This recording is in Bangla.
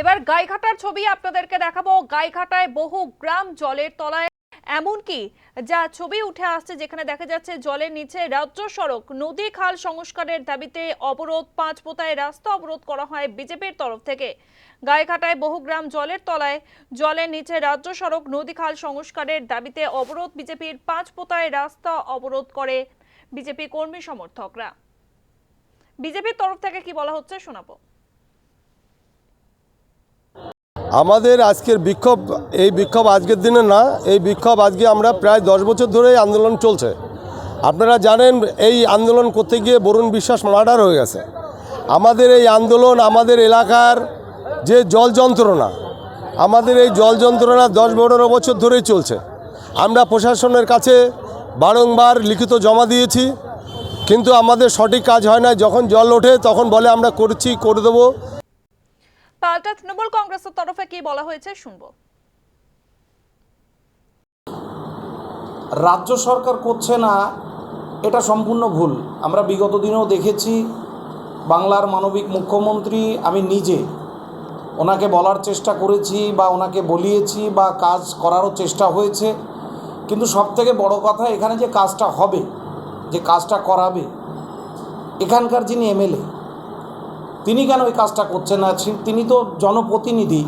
এবার গাইঘাটার ছবি আপনাদেরকে দেখাবো। গাইঘাটায় বহু গ্রাম জলের তলায়, এমনকি যা ছবি উঠে আসছে যেখানে দেখা যাচ্ছে জলের নিচে রাজ্য সড়ক, নদী খাল সংস্কারের দাবিতে অবরোধ, পাঁচ পোতায় রাস্তা অবরোধ করা হয় বিজেপির তরফ থেকে। গাইঘাটায় বহু গ্রাম জলের তলায়, জলের নিচে রাজ্য সড়ক, নদী খাল সংস্কারের দাবিতে অবরোধ বিজেপির পাঁচ পোতায় রাস্তা অবরোধ করে বিজেপি কর্মী সমর্থকরা। বিজেপির তরফ থেকে কি বলা হচ্ছে শোনাবো। আমাদের আজকের বিক্ষোভ, এই বিক্ষোভ আজকের দিনে না, এই বিক্ষোভ আজকে আমরা প্রায় দশ বছর ধরে আন্দোলন চলছে। আপনারা জানেন, এই আন্দোলন করতে গিয়ে বরুণ বিশ্বাস মার্ডার হয়ে গেছে। আমাদের এই আন্দোলন, আমাদের এলাকার যে জল যন্ত্রণা, আমাদের এই জল যন্ত্রণা দশ পনেরো বছর ধরেই চলছে। আমরা প্রশাসনের কাছে বারংবার লিখিত জমা দিয়েছি, কিন্তু আমাদের সঠিক কাজ হয় না যখন জল ওঠে, তখন বলে আমরা করছি, করে দেবো। পাল্টা তৃণমূল কংগ্রেসের তরফে কি বলা হয়েছে শুনব। রাজ্য সরকার করছে না, এটা সম্পূর্ণ ভুল। আমরা বিগত দিনেও দেখেছি, বাংলার মানবিক মুখ্যমন্ত্রী, আমি নিজে, ওনাকে বলার চেষ্টা করেছি বা ওনাকে বলিয়েছি বা কাজ করারও চেষ্টা হয়েছে। কিন্তু সবথেকে বড় কথা, এখানে যে কাজটা হবে, যে কাজটা করাবে, এখানকার যিনি এমএলএ তিনি কেন ওই কাজটা করছেন না? তিনি তো জনপ্রতিনিধি।